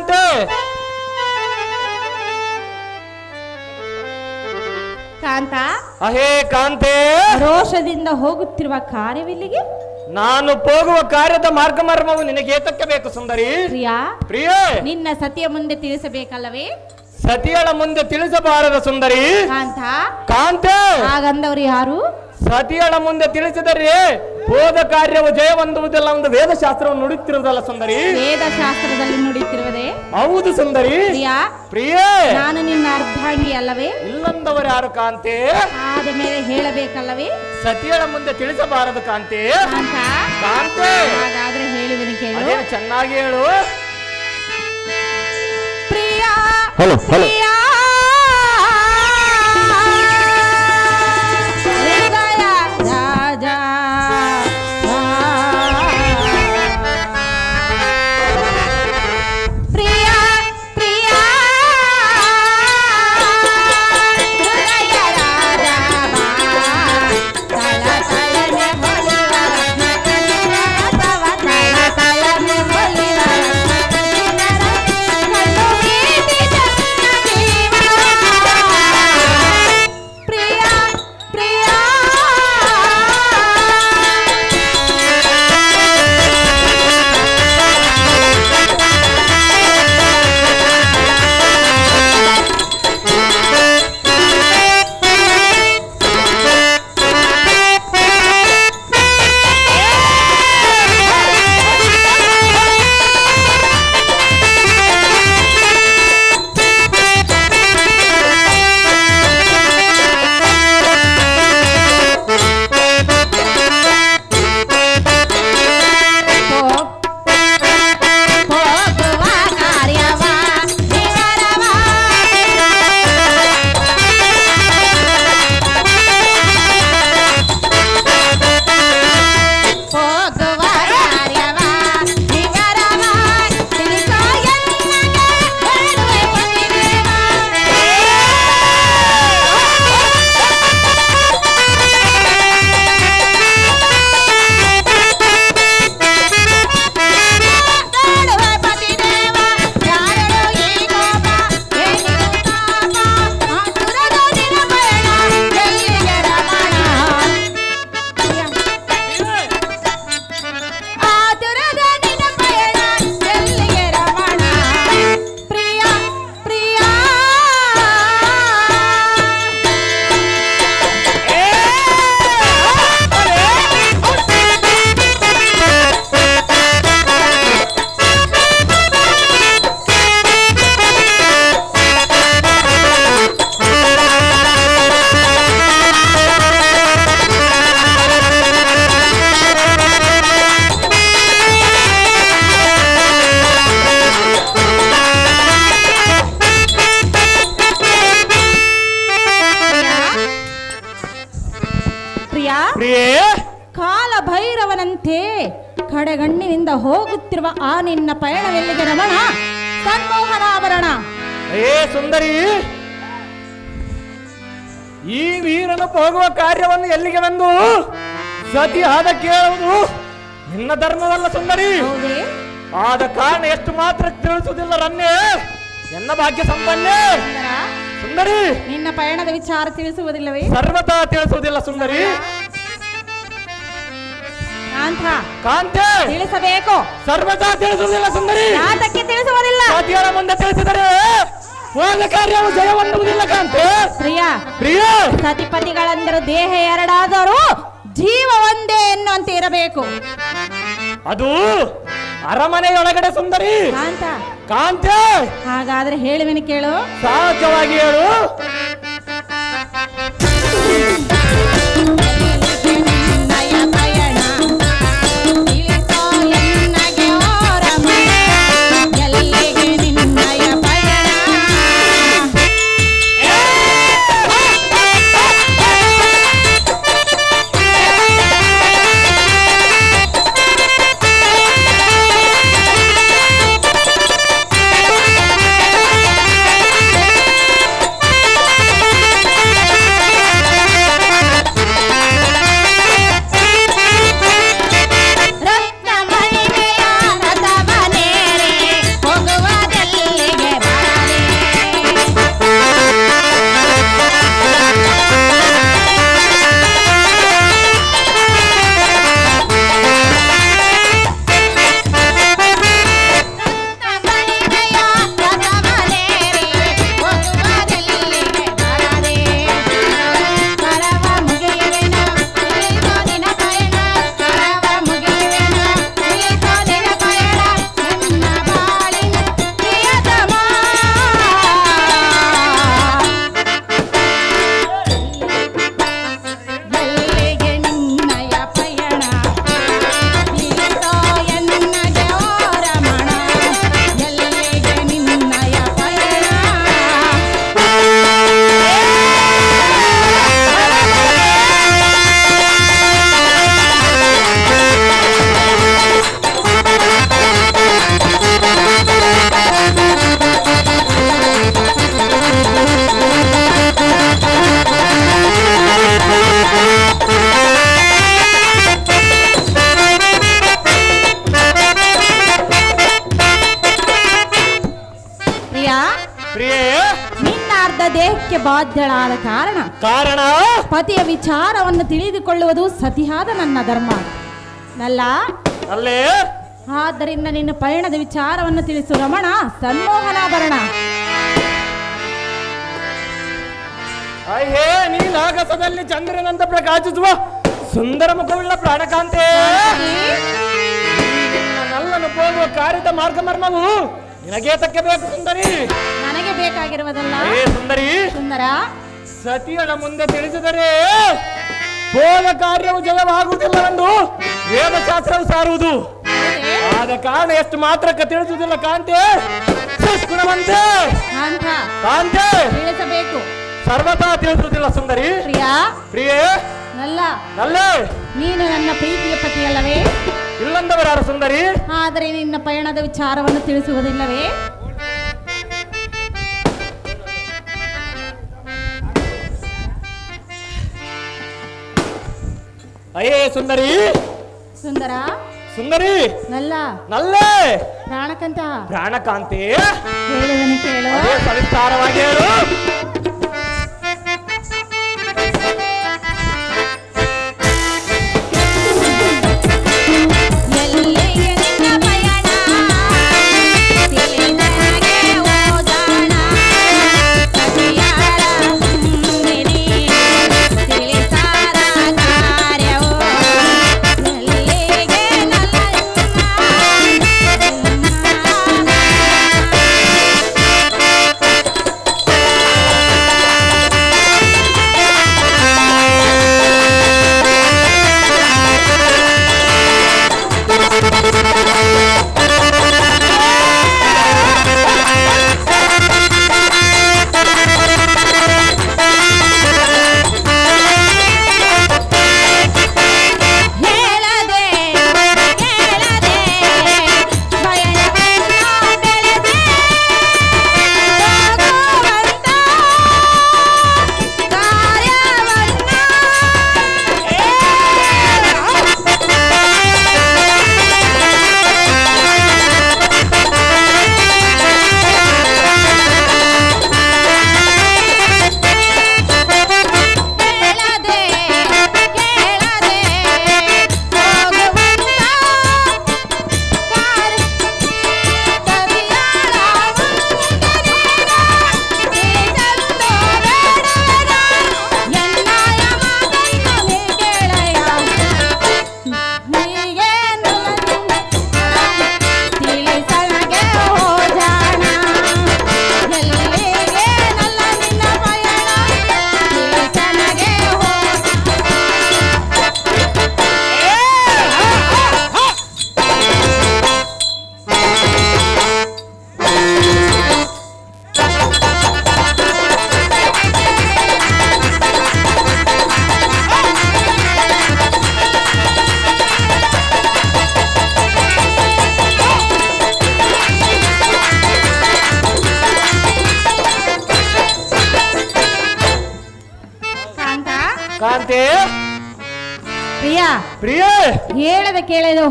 ಮತ್ತು ಕಾಂತ? ಅಹೇ ಕಾಂತೆ. ರೋಷದಿಂದ ಹೋಗುತ್ತಿರುವ ಕಾರ್ಯವಿಲ್ಲಿಗೆ? ನಾನು ಹೋಗುವ ಕಾರ್ಯದ ಮಾರ್ಗ ಮರ್ಮವು ನಿನಗೆ ಏತಕ್ಕೆ ಬೇಕು ಸುಂದರಿ? ಪ್ರಿಯಾ ಪ್ರಿಯೇ. ನಿನ್ನ ಸತಿಯ ಮುಂದೆ ತಿಳಿಸಬೇಕಲ್ಲವೇ? ಸತಿಯಳ ಮುಂದೆ ತಿಳಿಸಬಾರದ ಸುಂದರಿ. ಕಾಂತ? ಕಾಂತೆ. ಹಾಗಂದವರು ಯಾರು? ಸತಿಯಳ ಮುಂದೆ ತಿಳಿಸಿದರೆ ಹೋದ ಕಾರ್ಯವು ಜಯ ಹೊಂದುವುದಿಲ್ಲ ಒಂದು ವೇದಶಾಸ್ತ್ರವನ್ನು ನುಡಿತಿರುವುದಲ್ಲ ಸುಂದರಿ? ವೇದ ಶಾಸ್ತ್ರದಲ್ಲಿ ನುಡಿತಿರುವುದೇ ಹೌದು ಸುಂದರಿ. ಪ್ರಿಯಾ ಪ್ರಿಯೇ ನಾನು ನಿನ್ನ ಅರ್ಧಾಂಗಿ ಅಲ್ಲವೇ? ಇಲ್ಲೊಂದವರು ಯಾರು ಕಾಂತೆ? ಆದ ಮೇಲೆ ಹೇಳಬೇಕಲ್ಲವೇ? ಸತಿಯಳ ಮುಂದೆ ತಿಳಿಸಬಾರದು ಕಾಂತೆ. ಕಾಂತ? ಕಾಂತೆ. ಹಾಗಾದ್ರೆ ಹೇಳುವೆನು ಕೇಳು. ಅದೇ ಚೆನ್ನಾಗಿ ಹೇಳು. Priya hello hello. ಪ್ರಿಯಾ ಆದ ಕೇಳುವುದು ನಿನ್ನ ಧರ್ಮವಲ್ಲ ಸುಂದರಿ. ಆದ ಕಾರಣ ಎಷ್ಟು ಮಾತ್ರ ತಿಳಿಸುವುದಿಲ್ಲ ರನ್ನೇ. ಎನ್ನ ಭಾಗ್ಯ ಸಂಪನ್ನೆ ಸುಂದರ, ನಿನ್ನ ಪಯಣದ ವಿಚಾರ ತಿಳಿಸುವುದಿಲ್ಲವೇ? ಸರ್ವತಾ ತಿಳಿಸುವುದಿಲ್ಲ ಸುಂದರಿ. ಕಾಂತ. ಕಾಂತೆ. ತಿಳಿಸಬೇಕು. ಸರ್ವತಾ ತಿಳಿಸುವುದಿಲ್ಲ ಸುಂದರಿ. ಯಾತಕ್ಕೆ ತಿಳಿಸುವುದಿಲ್ಲ. ಸತಿಯರ ಮುಂದೆ ತಿಳಿಸಿದರೆ ಹೋದ ಕಾರ್ಯವು ಜಯವಂದುವುದಿಲ್ಲ ಕಾಂತೆ. ಪ್ರಿಯ. ಪ್ರಿಯ. ಸತಿಪತಿಗಳೆಂದರೆ ದೇಹ ಎರಡಾದರೂ ಜೀವ ಒಂದೇ ಎನ್ನುವಂತೆ ಇರಬೇಕು. ಅದು ಅರಮನೆಯೊಳಗಡೆ ಸುಂದರಿ. ಕಾಂತ. ಕಾಂತೆ. ಹಾಗಾದ್ರೆ ಹೇಳುವೆನು ಕೇಳು. ಸಹಜವಾಗಿ ಹೇಳು. ನನ್ನ ಧರ್ಮ. ನಲ್ಲ? ಅಲ್ಲೇ ಆದ್ದರಿಂದ ನಿನ್ನ ಪಯಣದ ವಿಚಾರವನ್ನು ತಿಳಿಸು ರಮಣ ಸನ್ಮೋಹನಾಭರಣ ಅಯ್ಯೇ ನೀಲಾಗಸದಲ್ಲಿ ಚಂದ್ರನಂತ ಪ್ರಕಾಶಿಸುವ ಸುಂದರ ಮುಖವುಳ್ಳ ಪ್ರಾಣಕಾಂತೆ. ನಿನ್ನ ನಲ್ಲನು ಹೋಗುವ ಕಾರ್ಯದ ಮಾರ್ಗ ಮರ್ಮವು ನಿನಗೆ ತಕ್ಕೆ ಬೇಕು ಸುಂದರಿ. ನನಗೆ ಬೇಕಾಗಿರುವುದಲ್ಲ? ಏ ಸುಂದರಿ. ಸುಂದರ? ಸತಿಯಳ ಮುಂದೆ ತಿಳಿಸಿದರೆ ಹೋದ ಕಾರ್ಯವು ಜಯವಾಗುವುದಿಲ್ಲವೆಂದು ವೇದಶಾಸ್ತ್ರವು ಸಾರುವುದು. ಹೌದೇ? ಆದ ಕಾರಣ ಎಷ್ಟು ಮಾತ್ರಕ್ಕೆ ತಿಳಿಸುವುದಿಲ್ಲ ಕಾಂತೆ? ಸದ್ಗುಣವಂತೆ ಅಂತ ಕಾಂತೆ. ತಿಳಿಸಬೇಕು. ಸರ್ವತಾ ತಿಳಿಸುವುದಿಲ್ಲ ಸುಂದರಿ. ಪ್ರಿಯಾ. ಪ್ರಿಯೇ. ನಲ್ಲ. ನಲ್ಲೇ. ನೀನು ನನ್ನ ಪ್ರೀತಿಯ ಪತಿಯಲ್ಲವೇ ಇಲ್ಲಂದವರಾರು ಸುಂದರಿ. ಆದರೆ ನಿನ್ನ ಪಯಣದ ವಿಚಾರವನ್ನು ತಿಳಿಸುವುದಿಲ್ಲವೇ? ಅಯ್ಯೇ ಸುಂದರಿ. ಸುಂದರ? ಸುಂದರಿ. ನಲ್ಲ? ನಲ್ಲೇ. ಪ್ರಾಣಕಂತ. ಪ್ರಾಣಕಾಂತಿ ಹೇಳುವನು ಕೇಳು. ಅದೇ ಸವಿಸ್ತಾರವಾಗಿ ಹೇಳು.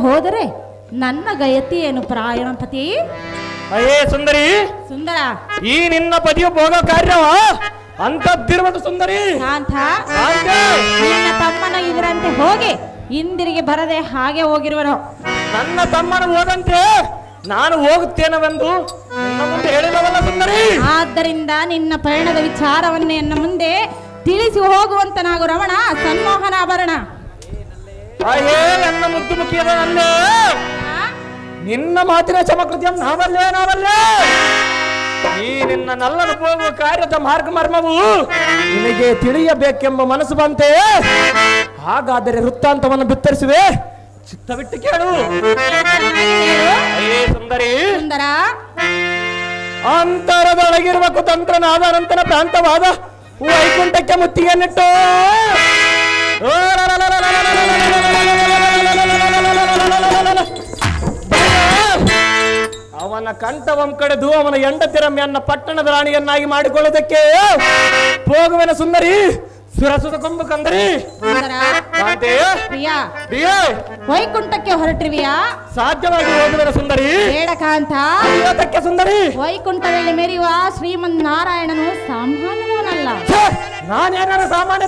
ಹೋದರೆ ನನ್ನ ಗಯತಿ ಏನು ಪ್ರಾಯಣಪತಿ ಅಯ್ಯೇ ಸುಂದರಿ ಸುಂದರ. ಈ ನಿನ್ನ ಪತಿಯ ಭೋಗ ಕಾರ್ಯವ ಅಂತದ್ದಿರುವುದು ಸುಂದರಿ. ಕಾಂತಿ ನಿನ್ನ ತಮ್ಮನ ಇದರಂತೆ ಹೋಗಿ ಹಿಂದಿರುಗಿ ಬರದೆ ಹಾಗೆ ಹೋಗಿರುವನು. ನನ್ನ ತಮ್ಮನ ಹೋದಂತೆ ನಾನು ಹೋಗುತ್ತೇನವೆಂದು ಮುಂದೆ ಹೇಳಿದವಲ್ಲ ಸುಂದರಿ. ಆದ್ದರಿಂದ ನಿನ್ನ ಪಯಣದ ವಿಚಾರವನ್ನೇ ನನ್ನ ಮುಂದೆ ತಿಳಿಸಿ ಹೋಗುವಂತನಾಗು ರಮಣ ಸನ್ಮೋಹನಾಭರಣ. ಅಯ್ಯೇ ನನ್ನ ಮುದ್ದು ಮುಖಿಯದ ನಲ್ಲೇ ನಿನ್ನ ಮಾತಿನ ಚಮಕೃತಿಯ ನಾವಲ್ಲೇ ನಾವಲ್ಲೇ. ಈ ನಿನ್ನ ನಲ್ಲನು ಹೋಗುವ ಕಾರ್ಯದ ಮಾರ್ಗ ಮರ್ಮವು ನಿನಗೆ ತಿಳಿಯಬೇಕೆಂಬ ಮನಸ್ಸು ಬಂತೆ. ಹಾಗಾದರೆ ವೃತ್ತಾಂತವನ್ನು ಬಿತ್ತರಿಸುವೆ. ಚಿತ್ತವಿಟ್ಟು ಕೇಳು. ಸುಂದರಿ. ಸುಂದರ. ಅಂತರದೊಳಗಿರುವ ಕುತಂತ್ರನಾದ ಅನಂತನ ಪ್ರಾಂತವಾದ ವೈಕುಂಠಕ್ಕೆ ಮುತ್ತಿಗೆನ್ನಿಟ್ಟು. ಅವನ ಕಂಠವಂ ಕಡೆದು ಅವನ ಎಂಡತಿರಮ್ಯನ್ನ ಪಟ್ಟಣದ ರಾಣಿಯನ್ನಾಗಿ ಮಾಡಿಕೊಳ್ಳುವುದಕ್ಕೆ. ಹೋಗುವನ ಸುಂದರಿ ಸುರಸುತ ಕೊಂಬು ಕಂದರಿ. ವೈಕುಂಠಕ್ಕೆ ಹೊರಟಿವಿಯಾ ಸಾಧ್ಯವಾಗಿ ಹೋಗುವನ ಸುಂದರಿ. ಬೇಡ ಕಾಂತ ಸುಂದರಿ. ವೈಕುಂಠದಲ್ಲಿ ಮೆರೆಯುವ ಶ್ರೀಮನ್ ನಾರಾಯಣನು ಸಾಮಾನ್ಯವನಲ್ಲ ಛೇ, ನಾನೇನಾರ ಸಾಮಾನ್ಯ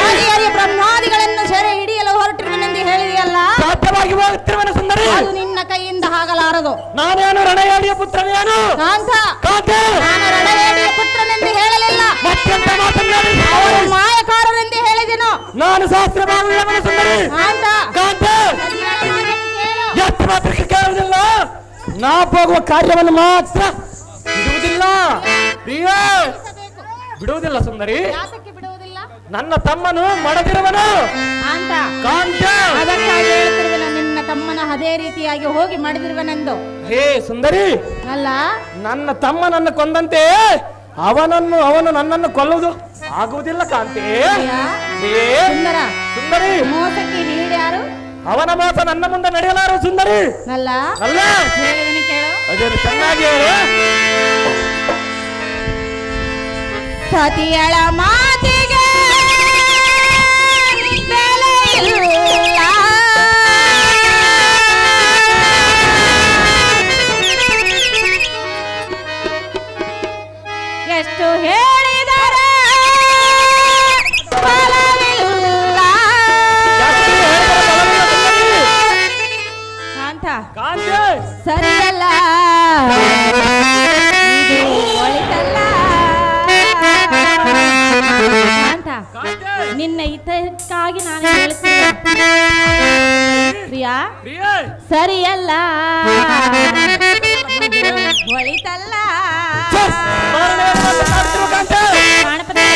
ಹರಿಹರಿಯ ಬ್ರಹ್ಮಾದಿಗಳನ್ನು ಸೆರೆ ಹಿಡಿಯಲು ಹೊರಟಿರುವನೆಂದು ಹೇಳಿದೆಯಲ್ಲ? ಸಾಧ್ಯವಾಗಿ ಹೋಗುತ್ತಿರುವನ ಸುಂದರಿ. ಅದು ನಿನ್ನ ಕೈಯಿಂದ ಆಗಲಾರದು ನಾನೇನು ರಣಯಾಡಿಯ ಪುತ್ರನೇನು ಕಾಂತ. ಕಾಂತ. ನಾನು ರಣಯಾಡಿಯ ಪುತ್ರನೆಂದು ಹೇಳಲಿಲ್ಲ. ಮತ್ತೆಂತ ಮಾತನ್ನಾಡಿ ಅವರು ಮಾಯಕಾರರೆಂದು ಹೇಳಿದೆನು. ನಾನು ಶಾಸ್ತ್ರ ಭಾಗವನ ಸುಂದರಿ. ಕಾಂತ. ಕಾಂತ. ಎಷ್ಟು ಮಾತ್ರಕ್ಕೆ ಕೇಳುವುದಿಲ್ಲ? ನಾ ಹೋಗುವ ಕಾರ್ಯವನ್ನು ಮಾತ್ರ ಇರುವುದಿಲ್ಲ ಪ್ರಿಯ. ಬಿಡುವುದಿಲ್ಲ ಸುಂದರಿ. ಯಾತಕ್ಕೆ ಬಿಡುವುದಿಲ್ಲ? ನನ್ನ ತಮ್ಮನು ಮಡದಿರುವನು ಕಾಂತ ಕಾಂತ. ಅದಕ್ಕಾಗಿ ಹೇಳ್ತಿರುವೆನು ನಿನ್ನ ತಮ್ಮನ ಅದೇ ರೀತಿಯಾಗಿ ಹೋಗಿ ಮಡದಿರುವನೆಂದು ಹೇ ಸುಂದರಿ ಅಲ್ಲ? ನನ್ನ ತಮ್ಮನನ್ನು ಕೊಂದಂತೆ ಅವನನ್ನು ಅವನು ನನ್ನನ್ನು ಕೊಲ್ಲುವುದು ಆಗುವುದಿಲ್ಲ ಕಾಂತೆ. ಹೇ ಸುಂದರ. ಸುಂದರಿ. ಮೋಸಕ್ಕೆ ಹೀಡ್ಯಾರು ಅವನ ಮಾತ ನನ್ನ ಮುಂದೆ ನಡೆಯಲಾರು ಸುಂದರಿ. ಅಲ್ಲ? ಅಲ್ಲ? ಹೇಳಿದನು ಕೇಳು. ಅದೇನು ಚೆನ್ನಾಗಿ ಹೇಳು. ಸತಿಯಳ ಮಾತಿಗೆ ಬೆಲೆ ಇಲ್ಲ. ಎಷ್ಟು ಹೇಳಿದರೆ ಫಲವಿಲ್ಲ. ನಿನ್ನ ಹಿತಕ್ಕಾಗಿ ನಾನು ಹೇಳ್ತೀನಿ ಪ್ರಿಯಾ ಪ್ರಿಯ ಸರಿಯಲ್ಲ ಒಳಿತಲ್ಲ ಛೆ, ಮಾರನೇ ಮಾತನಾಡ್ತಿರುವ ಕಾಂತೆ ಗಣಪತಿ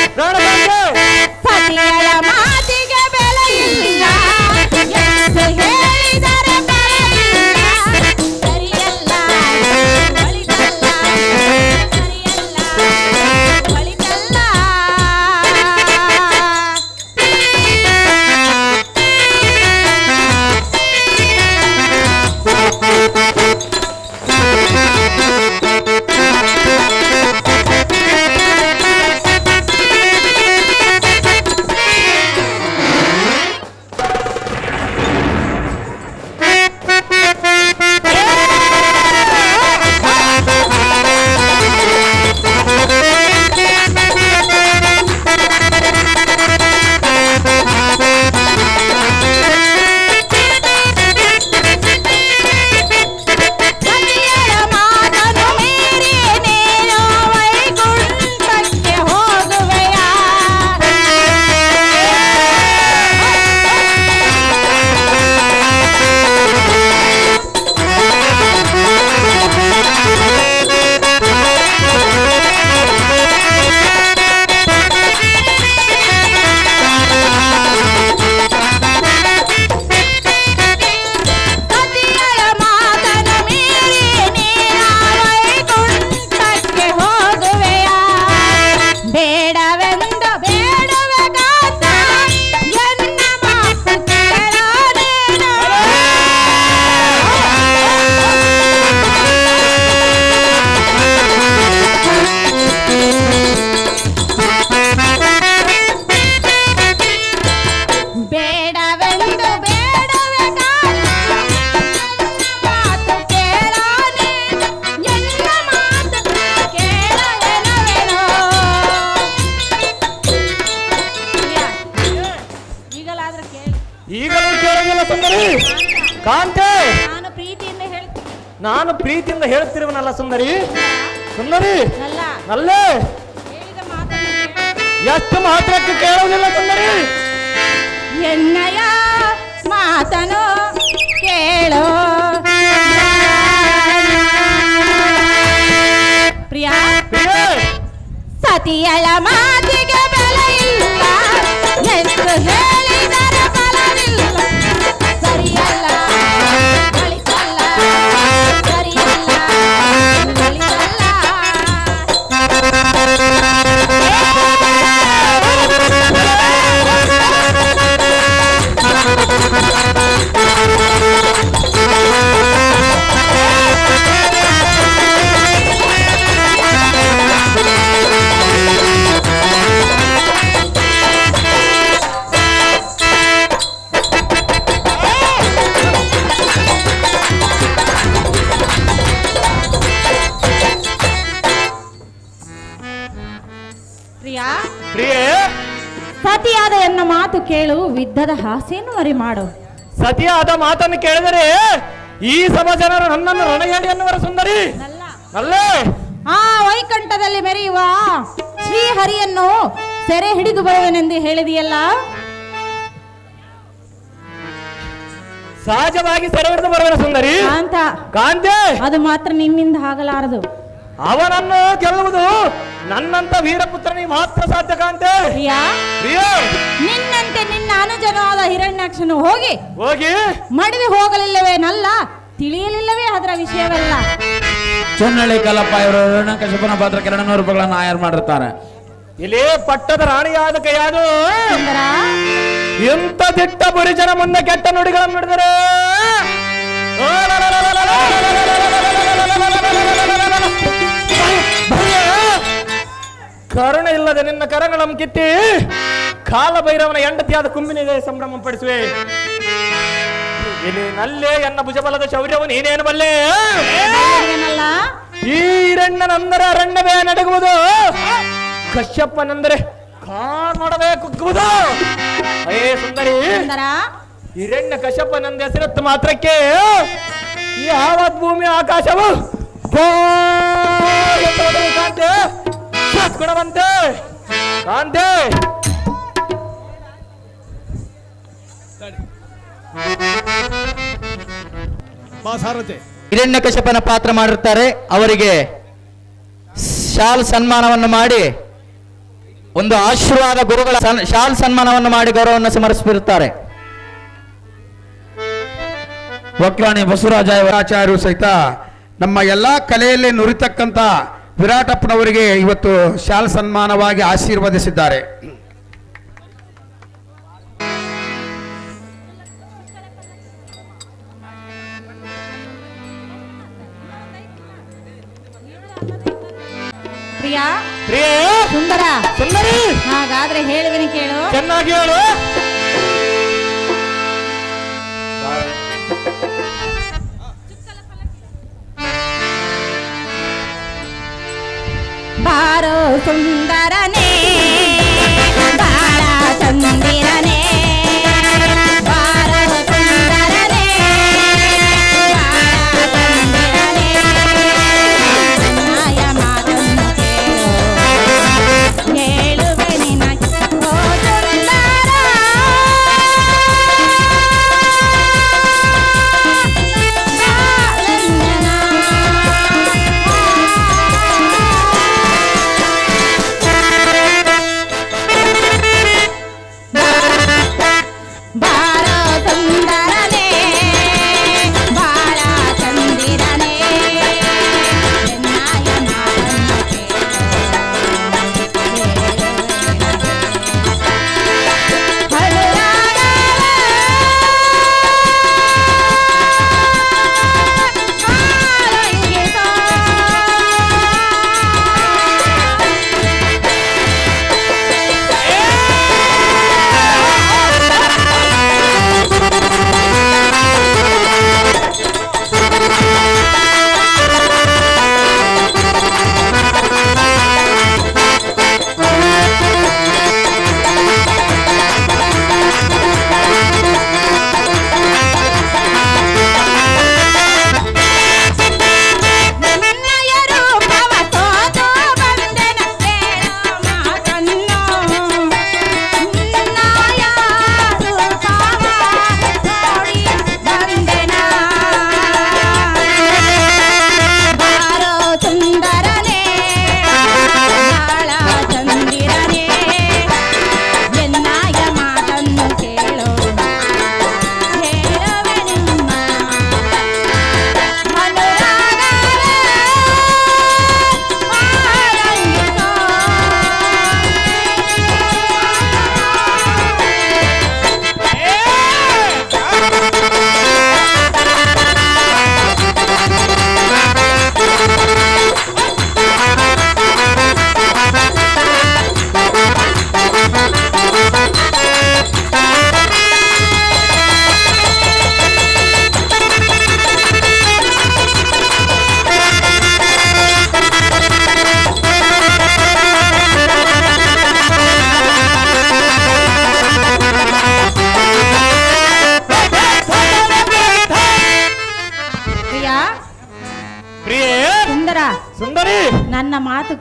ಸತಿಯಳ ಮಾತಿಗೆ ಬೆಲೆ ಇಲ್ಲ ಎಷ್ಟು ಹೇಳಿದರೆ ಫಲವಿಲ್ಲ ಸರಿಯಲ್ಲ ಕೇಳು ವಿದ್ಧದ ಹಾಸ್ಯನು ಅರಿ ಮಾಡು. ಸತಿಯಾದ ಮಾತನ್ನು ಕೇಳಿದರೆ ಈ ಸಮ ಜನರು ನನ್ನನ್ನು ರಣಗೇಡಿ ಅನ್ನುವರ ಸುಂದರಿ. ಅಲ್ಲೇ ಆ ವೈಕಂಠದಲ್ಲಿ ಮೆರೆಯುವ ಶ್ರೀಹರಿಯನ್ನು ಸೆರೆ ಹಿಡಿದು ಬರುವೆನೆಂದು ಹೇಳಿದೆಯಲ್ಲ? ಸಹಜವಾಗಿ ಸೆರೆ ಹಿಡಿದು ಬರುವೆನ ಸುಂದರಿ. ಅಂತ ಕಾಂತೆ. ಅದು ಮಾತ್ರ ನಿಮ್ಮಿಂದ ಆಗಲಾರದು. ಅವನನ್ನು ಗೆಲ್ಲುವುದು ನನ್ನಂತ ವೀರಪುತ್ರನಿಗೆ ಮಾತ್ರ ಸಾಧ್ಯ ಕಾಂತೆ ಪ್ರಿಯಾ ಪ್ರಿಯ, ನಿನ್ನಂತೆ ನಿನ್ನ ಅನುಜನಾದ ಹಿರಣ್ಯಾಕ್ಷನು ಹೋಗಿ ಹೋಗಿ ಮಡಿದು ಹೋಗಲಿಲ್ಲವೇನಲ್ಲ ತಿಳಿಯಲಿಲ್ಲವೇ ಅದರ ವಿಷಯವೆಲ್ಲ ಚೊನ್ನಳ್ಳಿ ಕಲ್ಲಪ್ಪ ಇವರು ಹಿರಣ್ಯಕಶಿಪನ ಪಾತ್ರಕ್ಕೆ ಎರಡು ನೂರು ರೂಪಾಯಿಗಳನ್ನು ಆಯರ್ ಮಾಡಿರ್ತಾರೆ ಇಲ್ಲಿ ಪಟ್ಟದ ರಾಣಿಯಾದ ಕೈಯಾದು ಎಂತ ದಿಟ್ಟ ಬುರಿಜನ ಮುಂದೆ ಕೆಟ್ಟ ನುಡಿಗಳನ್ನು ನುಡಿದರೆ ಕರುಣೆ ಇಲ್ಲದೆ ನಿನ್ನ ಕರಗಳನ್ನು ಕಿತ್ತಿ ಕಾಲಭೈರವನ ಹೆಂಡತಿಯಾದ ಕುಂಬಿನಿಗೆ ಸಂಭ್ರಮ ಪಡಿಸುವೆ. ಇಲ್ಲಿ ನಲ್ಲೇ ಎನ್ನ ಭುಜಬಲದ ಶೌರ್ಯವು ನೀನೇನು ಬಲ್ಲೆ? ಈ ಹಿರಣ್ಣನಂದರೆ ಅರಣ್ಯವೇ ನಡಗುವುದು. ಕಶ್ಯಪ್ಪನಂದರೆ ಕಾಣೋಡವೇ ಕುಗ್ಗುವುದು. ಅಯ್ಯ ಸುಂದರಿ ಹಿರಣ್ಯ ಕಶ್ಯಪ್ಪನಂದ ಹೆಸರತ್ತು ಮಾತ್ರಕ್ಕೆ ಈ ಆವತ್ ಭೂಮಿ ಆಕಾಶವು ಗುಣವಂತೆ. ಕಾಂತೆ ಹಿರಣ್ಯ ಕಶ್ಯಪನ ಪಾತ್ರ ಮಾಡಿರ್ತಾರೆ. ಅವರಿಗೆ ಶಾಲ್ ಸನ್ಮಾನವನ್ನು ಮಾಡಿ ಒಂದು ಆಶೀರ್ವಾದ ಗುರುಗಳ ಶಾಲ್ ಸನ್ಮಾನವನ್ನು ಮಾಡಿ ಗೌರವವನ್ನು ಸಮರ್ಪಿಸಿರುತ್ತಾರೆ. ವಕ್ರಾಣಿ ಬಸವರಾಜ ಆಚಾರ್ಯರು ಸಹಿತ ನಮ್ಮ ಎಲ್ಲಾ ಕಲೆಯಲ್ಲಿ ನುರಿತಕ್ಕಂತ ವಿರಾಟಪ್ಪನವರಿಗೆ ಇವತ್ತು ಶಾಲ ಸನ್ಮಾನವಾಗಿ ಆಶೀರ್ವದಿಸಿದ್ದಾರೆ. ಪ್ರಿಯಾ? ಪ್ರಿಯ? ಸುಂದರ? ಸುಂದರಿ? ಹಾಗಾದ್ರೆ ಹೇಳುವೆನು ಕೇಳು. ಚೆನ್ನಾಗಿ ಹೇಳು. సుందరనే బాలా చంద్ర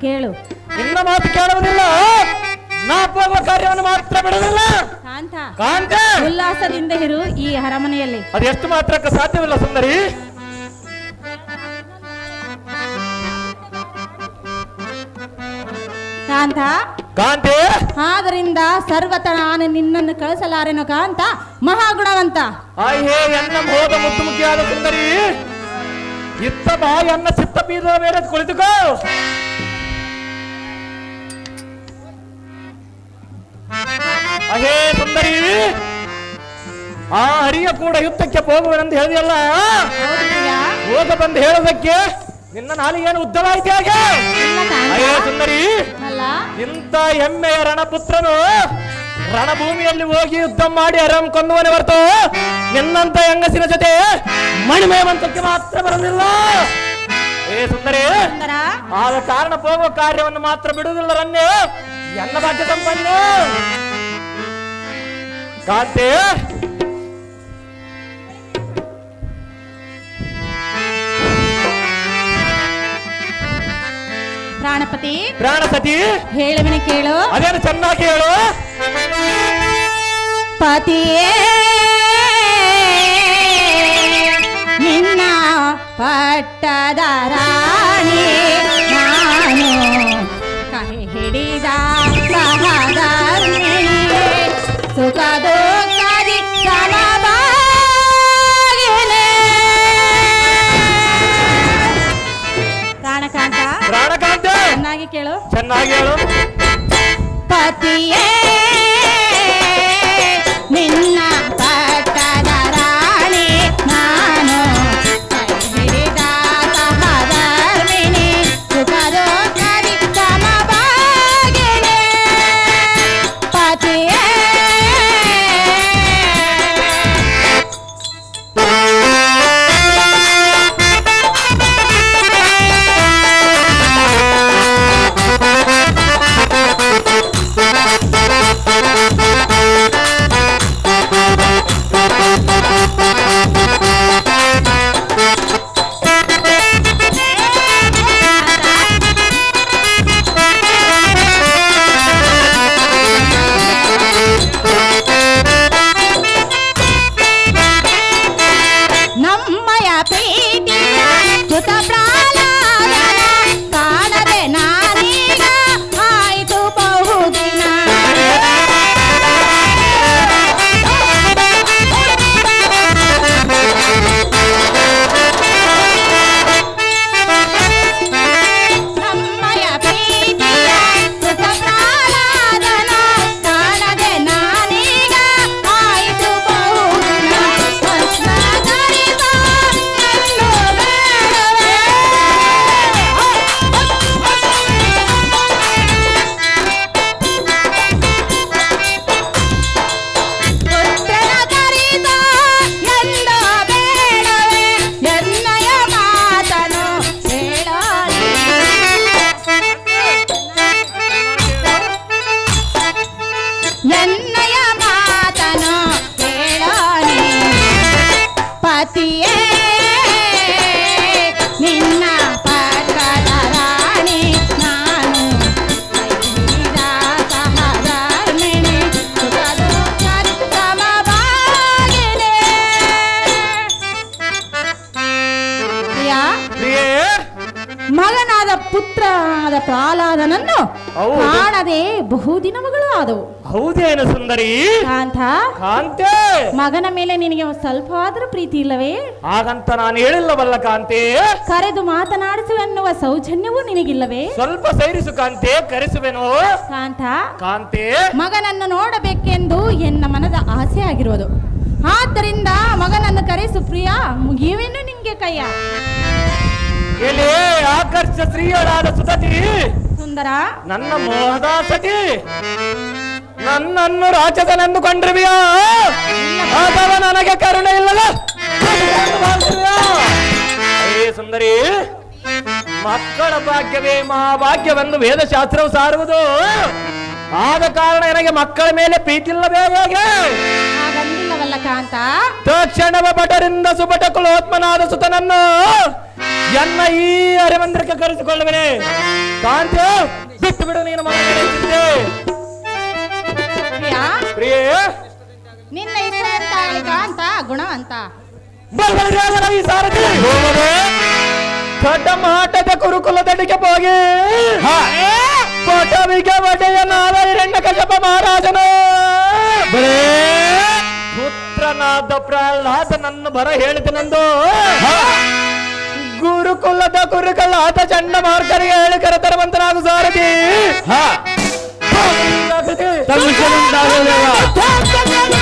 ಕೇಳು. ನಿನ್ನ ಮಾತು ಕೇಳುವುದಿಲ್ಲ. ನಾ ಕಾರ್ಯವನ್ನು ಮಾತ್ರ ಬಿಡುವುದಿಲ್ಲ. ಕಾಂತ. ಕಾಂತ. ಉಲ್ಲಾಸದಿಂದ ಇರು ಈ ಅರಮನೆಯಲ್ಲಿ. ಎಷ್ಟು ಮಾತ್ರಕ್ಕೆ ಸಾಧ್ಯವಿಲ್ಲ ಸುಂದರಿ? ಕಾಂತ. ಕಾಂತೆ. ಆದ್ರಿಂದ ಸರ್ವತ ನಾನು ನಿನ್ನನ್ನು ಕಳಿಸಲಾರೆನು ಕಾಂತ? ಮಹಾಗುಣವಂತ. ಆಯ್ಹೇ ಎನ್ನ ಹೋದ ಮುದ್ದು ಮುಖಿಯಾದ ಸುಂದರಿ. ಇತ್ತ ಬಾಯಿ ಅನ್ನ ಚಿತ್ತ ಬೀದ ಬೇರೆ ಕುಳಿತುಕೋ. ಅಹೇ ಸುಂದರಿ. ಆ ಹರಿಯ ಕೂಡ ಯುದ್ಧಕ್ಕೆ ಹೋಗುವನೆಂದು ಹೇಳಿದೆಯಲ್ಲ? ಹೋಗ ಬಂದು ಹೇಳೋದಕ್ಕೆ ನಿನ್ನ ನಾಲಿಗೇನು ಉದ್ದವಾಯ್ತು ಹಾಗೆ? ಅಯ್ಯೋ ಸುಂದರಿ ಇಂಥ ಹೆಮ್ಮೆಯ ರಣಪುತ್ರನು ರಣಭೂಮಿಯಲ್ಲಿ ಹೋಗಿ ಯುದ್ಧ ಮಾಡಿ ಅರಾಮ್ ಕೊಂದುವನೆ ಹೊರತು ನಿನ್ನಂತ ಹೆಂಗಸಿನ ಜೊತೆ ಮಣಿಮೆ ಮಂತ್ರಕ್ಕೆ ಮಾತ್ರ ಬರಲಿಲ್ಲ. ಏ ಸುಂದರಿ ಸುಂದರ. ಆದ ಕಾರಣ ಹೋಗುವ ಕಾರ್ಯವನ್ನು ಮಾತ್ರ ಬಿಡುವುದಿಲ್ಲ ರನ್ನೆ ಎನ್ನ ಭಾಗ್ಯ ಸಂಪನ್ನ ಕಾಂತೆ ಪ್ರಾಣಪತಿ ಪ್ರಾಣ ಸತಿ ಹೇಳುವಿನ ಕೇಳು ಅದೇನು ಚೆನ್ನಾಗಿ ಹೇಳು ಪತಿಯೇ ನಿನ್ನ ಪಟ್ಟದ ಪತಿಯೇ ಹೌದೇನು ಸುಂದರಿ? ಕಾಂತ? ಕಾಂತೆ? ಮಗನ ಮೇಲೆ ನಿನಗೆ ಸ್ವಲ್ಪ ಆದ್ರೂ ಪ್ರೀತಿ ಇಲ್ಲವೇ? ಹಾಗಂತ ನಾನು ಹೇಳಿಲ್ಲವಲ್ಲ ಕಾಂತೆ? ಕರೆದು ಮಾತನಾಡಿಸುವೆನ್ನುವ ಸೌಜನ್ಯವೂ ನಿನಗಿಲ್ಲವೇ? ಸ್ವಲ್ಪ ಸೈರಿಸು ಕಾಂತೆ ಕರೆಸುವೆನು. ಕಾಂತ? ಕಾಂತೆ? ಮಗನನ್ನು ನೋಡಬೇಕೆಂದು ಎನ್ನ ಮನದ ಆಸೆ ಆಗಿರುವುದು. ಆದ್ದರಿಂದ ಮಗನನ್ನು ಕರೆಸು ಪ್ರಿಯ ಮುಗಿಯುವೆನು ನಿನ್ಗೆ ಕೈಯ. ಎಲೆ ಆಕರ್ಷ ಸ್ತ್ರೀಯಳಾದ ಸುತತಿ ಸುಂದರ? ನನ್ನ ಮೋಹದ ಸತಿ ನನ್ನನ್ನು ರಾಜದನೆಂದುಕೊಂಡಿರುವೆಯಾ ಅಥವಾ ನನಗೆ ಕರುಣೆ ಇಲ್ಲಲ್ಲ ಸುಂದರಿ ಮಕ್ಕಳ ಭಾಗ್ಯವೇ ಮಹಾಭಾಗ್ಯವೆಂದು ವೇದಶಾಸ್ತ್ರವು ಸಾರುವುದು. ಆದ ಕಾರಣ ನನಗೆ ಮಕ್ಕಳ ಮೇಲೆ ಪ್ರೀತಿ ಹೋಗಿ? ಹೇಗೆ ಹಾಗಂದಿಲ್ಲವಲ್ಲ ಕಾಂತ. ತಕ್ಷಣವ ಭಟರಿಂದ ಸುಭಟ ಕುಲೋತ್ಮನಾದ ಸುತನನ್ನು ಎನ್ನ ಈ ಅರೆಮಂದಿರಕ್ಕೆ ಕರೆಸಿಕೊಳ್ಳುವನೆ. ಕಾಂತ ಬಿಟ್ಟು ಬಿಡು ನೀನು ಚಿಂತೆ ಪ್ರಿಯಾ ಪ್ರಿಯೇ? ನಿನ್ನ ಇಷ್ಟವಂತ ಅಂತ ಗುಣವಂತ ಬಲಬಲರಾಜನ ಈ ಸಾರಥಿ ದೊಡ್ಡ ಮಾಟದ ಕುರುಕುಲ ದಡಿಗೆ ಹೋಗಿ ಪಟವಿಗೆ ಒಡೆಯನಾದ ಹಿರಣ್ಯ ಕಶಪ ಮಹಾರಾಜನ. ಪುತ್ರನಾದ ಪ್ರಹ್ಲಾದ ನನ್ನ ಬರ ಹೇಳಿದನೆಂದು ಗುರುಕುಲದ ಕುರುಕಲಾದ ಚಂಡ ಮಾರ್ಗರಿಗೆ ಹೇಳಿ ಕರೆತರುವಂತನಾಗು ಸಾರಥಿ. ಹಾ ಸಾರಥಿ. ತಮ್ಮ ವಿಷಯದಂತಾಗಲಿಲ್ಲ. ಸಾರಥಿ.